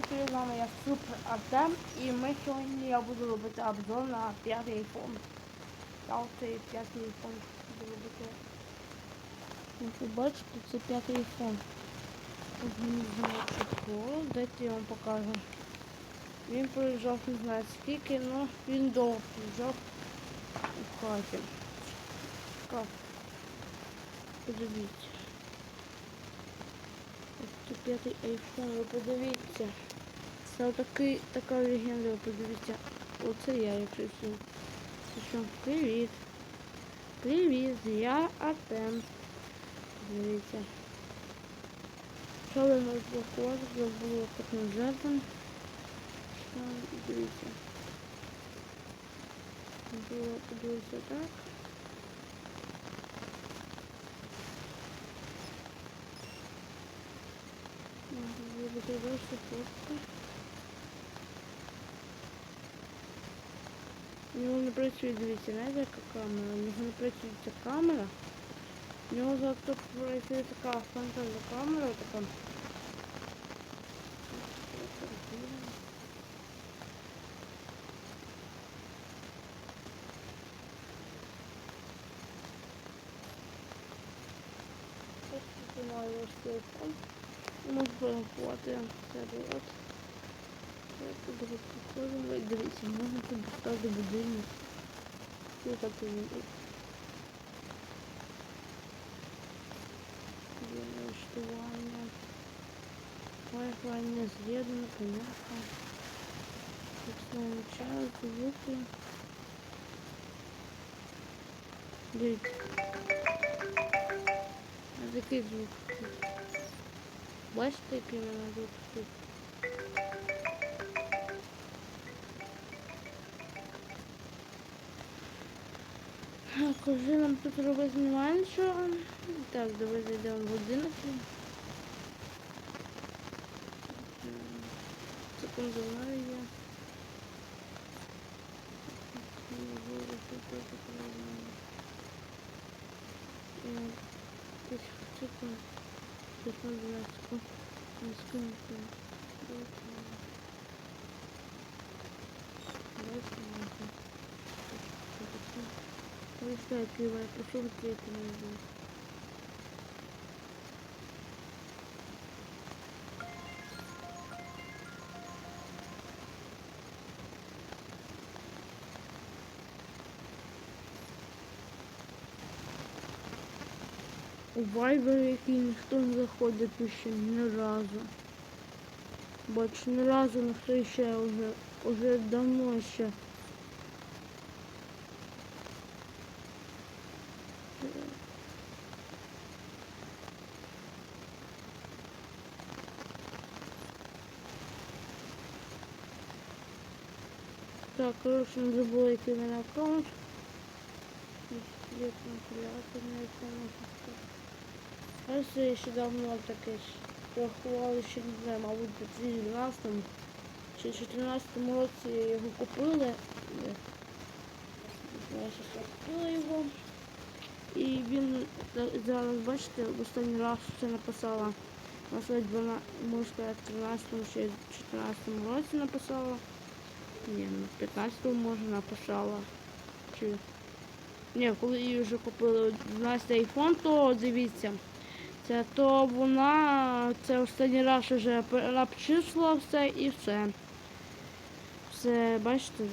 привіт, з вами я Супер Артем і ми сьогодні я буду робити обзор на п'ятий iPhone. Цей п'ятий iPhone буду робити. Ви бачите, це п'ятий iPhone. Дайте я вам покажу. Він проїжджав не знаю скільки, але він довго проїжджав у хаті. Так. Подивіться. Ось це п'ятий айфон, ви подивіться. Це такий, така легенда, подивіться. Оце я, все. Це що? Привіт. Привіт, я Артем. Дивіться. Що ви можете блокувати? Було так нажатим. Що, дивіться. Було, подивіться так. Вибачте фотку. У нього не працює, дивіться, знаєте, яка камера? У нього не працює ця камера. У нього зато працює така фронтальна камера, така. Ось знімаю ось телефон. Можу порахувати себе от. Тут підходимо. І Дивіться, можна тут поставити будильник. І так і він. Є налаштування. Wi-Fi не з'єднано, понятно. Фіксуємо час, звуки. Дивіться. А такий звук. Бачите, який в мене звук тут? Уже нам тут робити немає нічого. Так, давай зайдемо в 11. Секунду знаю я. Секунду. Секунду, 12 секунд. Не секунду. Ой, что я прошу вот это не знаю. У Viber, ніхто не заходить ще ні разу. Бачу, ні разу ніхто ще вже, вже давно ще. Так, не забула, який в мене аккаунт. Є компілятор на якому. Ось я ще давно таке ж рахували, ще не знаю, мабуть, у 2012 чи 2014 році його купили. Я ще купила його. І він зараз, бачите, в останній раз це написала. На сайт вона, можна сказати, в 13 чи 14 році написала. Ні, ну в 15 може написала. Чи... Ні, коли її вже купили 12 айфон, то дивіться. Це то вона це останній раз вже переобчислила все і все. Все, бачите,